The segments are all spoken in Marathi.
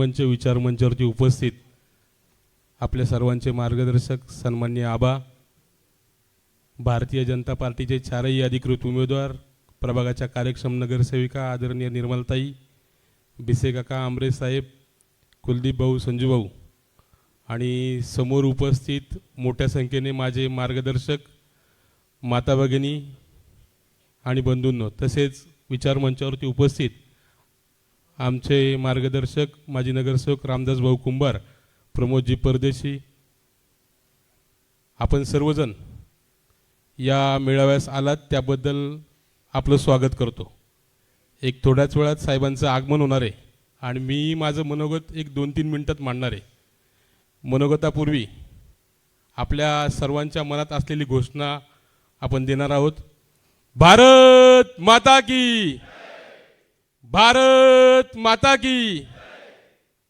विचारमंच विचारमंचावरती उपस्थित आपल्या सर्वांचे मार्गदर्शक सन्मान्य आबा भारतीय जनता पार्टीचे चारही अधिकृत उमेदवार प्रभागाच्या कार्यक्षम नगरसेविका आदरणीय निर्मलताई भिसेकाका आमरे साहेब कुलदीप भाऊ संजूभाऊ आणि समोर उपस्थित मोठ्या संख्येने माझे मार्गदर्शक माता भगिनी आणि बंधूंनो तसेच विचारमंचावरती उपस्थित आमचे मार्गदर्शक माजी नगरसेवक रामदास भाऊ कुंभार प्रमोदजी परदेशी आपण सर्वजण या मेळाव्यास आलात त्याबद्दल आपलं स्वागत करतो. एक थोड्याच वेळात साहेबांचं आगमन होणार आहे आणि मी माझं मनोगत एक दोन तीन मिनटात मांडणार आहे. मनोगतापूर्वी आपल्या सर्वांच्या मनात असलेली घोषणा आपण देणार आहोत. भारत माता की! भारत माता की।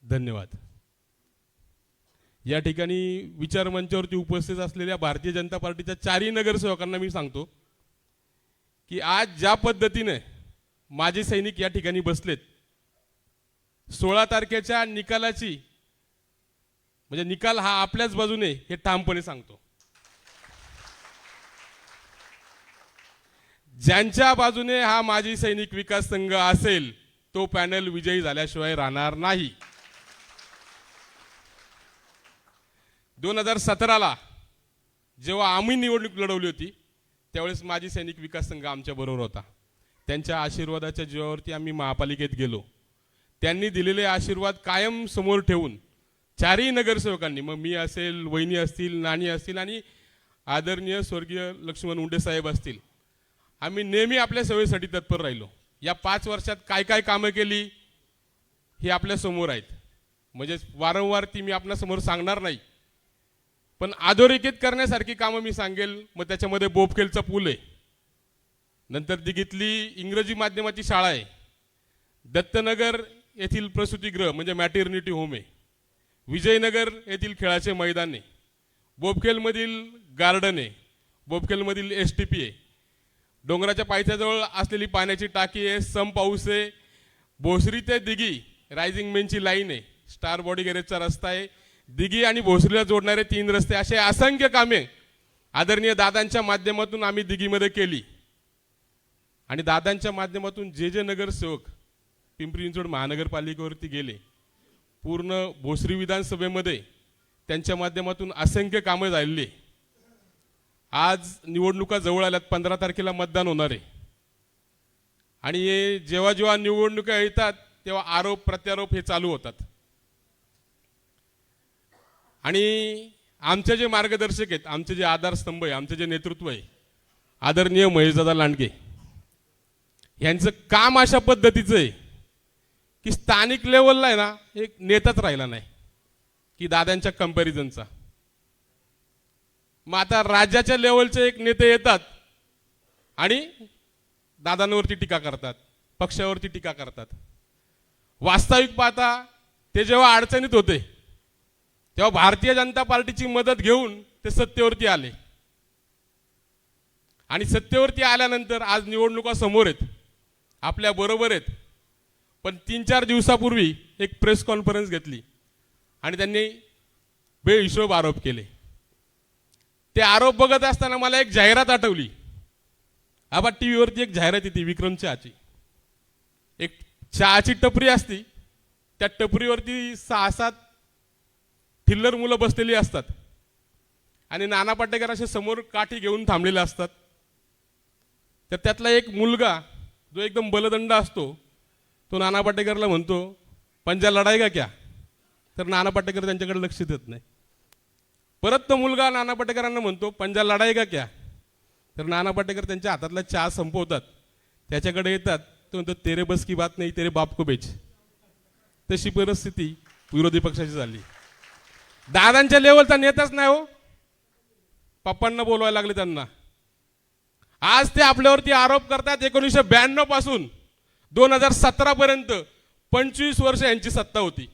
धन्यवाद. या ठिकाणी विचार मंचावरती उपस्थित असलेल्या भारतीय जनता पार्टीच्या चारही नगरसेवकांना मी सांगतो की आज ज्या पद्धतीने माझे सैनिक या ठिकाणी बसलेत सोळा तारखेच्या निकालाची म्हणजे निकाल हा आपल्याच बाजूने हे ठामपणे सांगतो. ज्यांच्या बाजूने हा माजी सैनिक विकास संघ असेल तो पॅनल विजयी झाल्याशिवाय राहणार नाही. दोन हजार सतराला जेव्हा आम्ही निवडणूक लढवली होती त्यावेळेस माजी सैनिक विकास संघ आमच्या बरोबर होता. त्यांच्या आशीर्वादाच्या जीवावरती आम्ही महापालिकेत गेलो. त्यांनी दिलेले आशीर्वाद कायम समोर ठेवून चारही नगरसेवकांनी मग मी असेल वहिनी असतील नाणी असतील आणि आदरणीय स्वर्गीय लक्ष्मण उंडे साहेब असतील आम्ही नेहमी आपल्या सेवेसाठी तत्पर राहिलो. या पाच वर्षात काय काय कामं केली ही आपल्यासमोर आहेत. म्हणजे वारंवार ती मी आपल्यासमोर सांगणार नाही. पण अधोरेखित करण्यासारखी कामं मी सांगेल मग त्याच्यामध्ये बोपखेलचा पूल आहे. नंतर दिघीतली इंग्रजी माध्यमाची शाळा आहे. दत्तनगर येथील प्रसूतीगृह म्हणजे मॅटर्निटी होम आहे. विजयनगर येथील खेळाचे मैदान आहे. बोपखेलमधील गार्डन आहे. बोपखेलमधील एस टी पी आहे. डोंगराच्या पायथ्याजवळ असलेली पाण्याची टाकी आहे सम पाऊस आहे. भोसरी ते दिघी रायझिंग मेनची लाईन आहे. स्टार बॉडी गॅरेजचा रस्ता आहे. दिघी आणि भोसरीला जोडणारे तीन रस्ते असे असंख्य कामे आदरणीय दादांच्या माध्यमातून आम्ही दिघीमध्ये केली. आणि दादांच्या माध्यमातून जे जे नगरसेवक पिंपरी चिंचवड महानगरपालिकेवरती गेले पूर्ण भोसरी विधानसभेमध्ये त्यांच्या माध्यमातून असंख्य कामं झालेली आहे. आज निवडणुका जवळ आल्यात पंधरा तारखेला मतदान होणार आहे. आणि हे जेव्हा जेव्हा निवडणुका येतात तेव्हा आरोप प्रत्यारोप हे चालू होतात. आणि आमचे जे मार्गदर्शक आहेत आमचे जे आधारस्तंभ आहे आमचे जे नेतृत्व आहे आदरणीय महेशदादा लांडगे यांचं काम अशा पद्धतीचं आहे की स्थानिक लेवलला आहे ना एक नेताच राहिला नाही की दादांच्या कंपॅरिझनचा मग आता राज्याच्या लेवलचे एक नेते येतात आणि दादांवरती टीका करतात पक्षावरती टीका करतात. वास्तविक पाहता ते जेव्हा अडचणीत होते तेव्हा भारतीय जनता पार्टीची मदत घेऊन ते सत्तेवरती आले. आणि सत्तेवरती आल्यानंतर आज निवडणुका समोर आहेत आपल्या बरोबर आहेत. पण तीन चार दिवसापूर्वी एक प्रेस कॉन्फरन्स घेतली आणि त्यांनी बेहिशोब आरोप केले. ते आरोप बघत असताना मला एक जाहिरात आठवली. आबा टी व्हीवरती एक जाहिरात येते विक्रम चहाची. एक चहाची टपरी असती. त्या टपरीवरती सहा सात थिल्लर मुलं बसलेली असतात. आणि नाना पाटेकर असे समोर काठी घेऊन थांबलेले असतात. तर त्यातला एक मुलगा जो एकदम बलदंड असतो तो नाना पाटेकरला म्हणतो पंजा लढाई का क्या? तर नाना पाटेकर त्यांच्याकडे लक्ष देत नाही. परत तो मुलगा नाना पाटेकरांना म्हणतो पंजा लढाई का क्या? तर नाना पाटेकर त्यांच्या हातातला चहा संपवतात. त्याच्याकडे येतात. तो म्हणतो तेरे बस की बात नाही तेरे बाप को बेच. तशी परिस्थिती विरोधी पक्षाची झाली. दादांच्या लेवलचा नेताच नाही हो. पप्पांना बोलवायला लागले त्यांना. आज ते आपल्यावरती आरोप करतात एकोणीसशे ब्याण्णवपासून. दोन हजार सतरा पर्यंत पंचवीस वर्ष यांची सत्ता होती.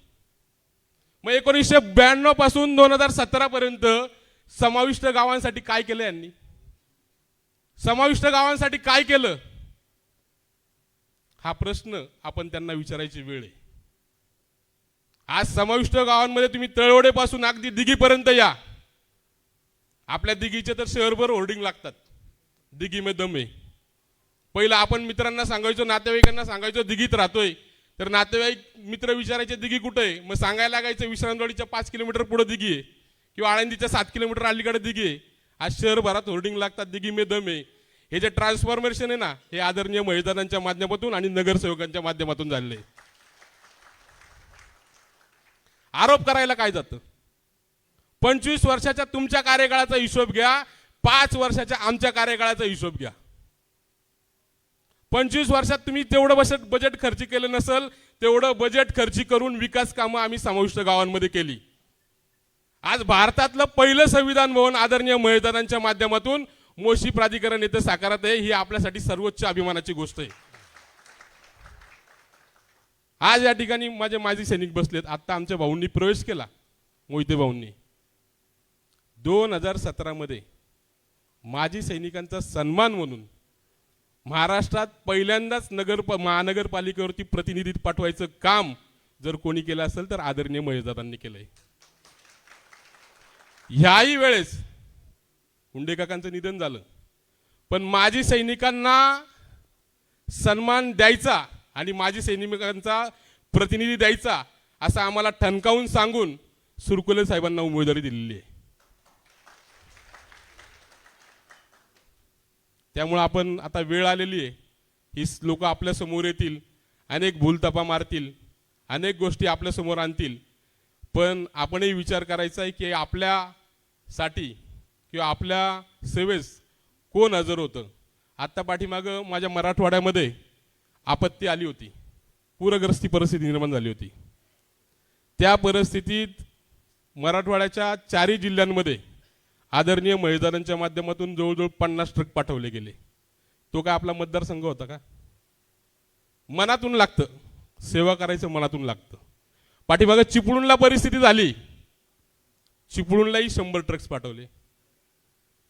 मग एकोणीसशे ब्याण्णवपासून दोन हजार सतरा पर्यंत समाविष्ट गावांसाठी काय केलं यांनी? समाविष्ट गावांसाठी काय केलं? हा प्रश्न आपण त्यांना विचारायची वेळ आहे. आज समाविष्ट गावांमध्ये तुम्ही तळवडेपासून अगदी दिघीपर्यंत या. आपल्या दिघीचे तर शहरभर होर्डिंग लागतात. दिघी मे दम आहे. पहिलं आपण मित्रांना सांगायचो नातेवाईकांना सांगायचो दिघीत राहतोय. तर नातेवाईक मित्र विचारायचे दिघी कुठे आहे? मग सांगायला लागायचं विश्रांतवाडीच्या पाच किलोमीटर पुढे दिघी आहे. किंवा आळंदीच्या सात किलोमीटर अलीकडे दिघी आहे. आज शहरभरात होर्डिंग लागतात दिघी मे दम आहे. हे जे ट्रान्सफॉर्मेशन आहे ना हे आदरणीय मैदानांच्या माध्यमातून आणि नगरसेवकांच्या माध्यमातून झालेलं आहे. आरोप करायला काय जातं? पंचवीस वर्षाच्या तुमच्या कार्यकाळाचा हिशोब घ्या पाच वर्षाच्या आमच्या कार्यकाळाचा हिशोब घ्या. पंचवीस वर्षात तुम्ही तेवढं बजेट बजेट खर्च केलं नसेल तेवढं बजेट खर्ची करून विकास कामं आम्ही समाविष्ट गावांमध्ये केली. आज भारतातलं पहिलं संविधान भवन आदरणीय मयदानांच्या माध्यमातून मोशी प्राधिकरण येथे साकारत आहे ही आपल्यासाठी सर्वोच्च अभिमानाची गोष्ट आहे. आज या ठिकाणी माझे माजी सैनिक बसलेत. आता आमच्या भाऊंनी प्रवेश केला मोहिते भाऊंनी. दोन हजार सतरामध्ये माजी सैनिकांचा सन्मान म्हणून महाराष्ट्रात पहिल्यांदाच नगर महानगरपालिकेवरती प्रतिनिधी पाठवायचं काम जर कोणी केलं असेल तर आदरणीय महेशदादांनी केलंय. ह्याही वेळेस हुंडे काकांचं निधन झालं. पण माजी सैनिकांना सन्मान द्यायचा आणि माजी सैनिकांचा प्रतिनिधी द्यायचा असं आम्हाला ठणकावून सांगून सुरकुले साहेबांना उमेदवारी दिलेली आहे. त्यामुळं आपण आता वेळ आलेली आहे. ही लोक आपल्यासमोर येतील अनेक भूलतपा मारतील अनेक गोष्टी आपल्यासमोर आणतील. पण आपणही विचार करायचा आहे की आपल्यासाठी किंवा आपल्या सेवेस कोण हजर होतं? आत्ता पाठीमागं माझ्या मराठवाड्यामध्ये आपत्ती आली होती. पूरग्रस्ती परिस्थिती निर्माण झाली होती. त्या परिस्थितीत मराठवाड्याच्या चारही जिल्ह्यांमध्ये आदरणीय महिदारांच्या माध्यमातून जवळजवळ पन्नास ट्रक पाठवले गेले. तो काय आपला मतदारसंघ होता का? मनातून लागतं. सेवा करायचं मनातून लागतं. पाठीमागं चिपळूणला परिस्थिती झाली. चिपळूणलाही शंभर ट्रक्स पाठवले.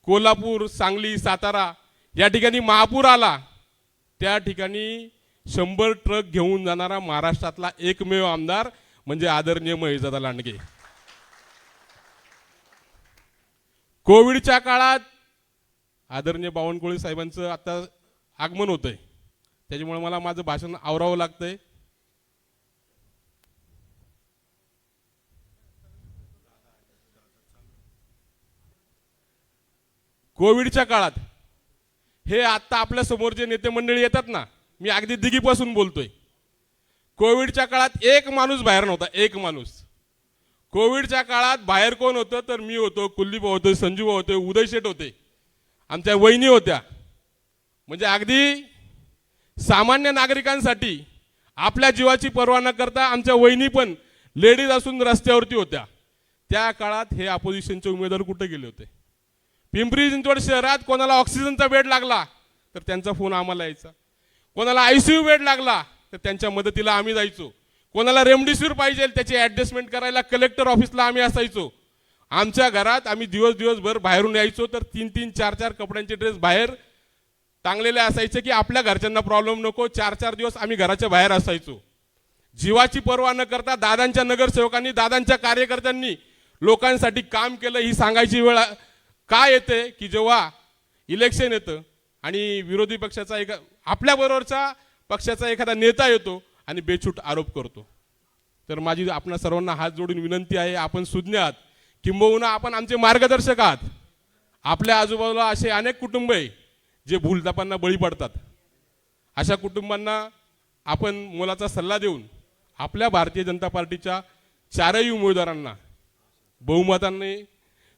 कोल्हापूर सांगली सातारा या ठिकाणी महापूर आला. त्या ठिकाणी शंभर ट्रक घेऊन जाणारा महाराष्ट्रातला एकमेव आमदार म्हणजे आदरणीय महेशदादा लांडगे. कोविडच्या काळात आदरणीय बावनकुळे साहेबांचं आता आगमन होतंय. त्याच्यामुळे मला माझं भाषण आवरावं लागतंय. कोविडच्या काळात हे आत्ता आपल्यासमोर जे नेते मंडळी येतात ना मी अगदी दिघीपासून बोलतोय. कोविडच्या काळात एक माणूस बाहेर नव्हता एक माणूस. कोविडच्या काळात बाहेर कोण होतं? तर मी होतो कुलदीप होतो संजीव होते उदय शेठ होते. आमच्या वहिनी होत्या. म्हणजे अगदी सामान्य नागरिकांसाठी आपल्या जीवाची पर्वा न करता आमच्या वहिनी पण लेडीज असून रस्त्यावरती होत्या. त्या काळात हे अपोजिशनचे उमेदवार कुठे गेले होते? पिंपरी चिंचवड शहरात कोणाला ऑक्सिजनचा बेड लागला तर त्यांचा फोन आम्हाला यायचा. कोणाला आयसीयू बेड लागला तर त्यांच्या मदतीला आम्ही जायचो. कोणाला रेमडेसिवीर पाहिजे त्याची ॲडजस्टमेंट करायला कलेक्टर ऑफिसला आम्ही असायचो. आमच्या घरात आम्ही दिवस दिवसभर बाहेरून यायचो तर तीन तीन चार चार कपड्यांचे ड्रेस बाहेर टांगलेले असायचे की आपल्या घरच्यांना प्रॉब्लेम नको चार चार दिवस आम्ही घराच्या बाहेर असायचो. जीवाची पर्वा न करता दादांच्या नगरसेवकांनी दादांच्या कार्यकर्त्यांनी लोकांसाठी काम केलं ही सांगायची वेळ का येते? की जेव्हा इलेक्शन येतं आणि विरोधी पक्षाचा एक आपल्याबरोबरचा पक्षाचा एखादा नेता येतो आणि बेछूट आरोप करतो. तर माझी आपणा सर्वांना हात जोडून विनंती आहे आपण सुज्ञ आहात किंबहुना आपण आमचे मार्गदर्शक आहात. आपल्या आजूबाजूला असे अनेक कुटुंब आहे जे भूलतापांना बळी पडतात. अशा कुटुंबांना आपण मोलाचा सल्ला देऊन आपल्या भारतीय जनता पार्टीच्या चारही उमेदवारांना बहुमतांनी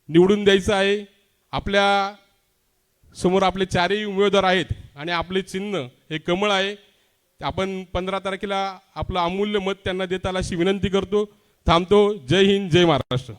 निवडून द्यायचं आहे. आपल्यासमोर आपले चारही उमेदवार आहेत आणि आपले चिन्ह हे कमळ आहे. आपण पंधरा तारखेला आपलं अमूल्य मत त्यांना देताला अशी विनंती करतो. थांबतो. जय हिंद जय महाराष्ट्र.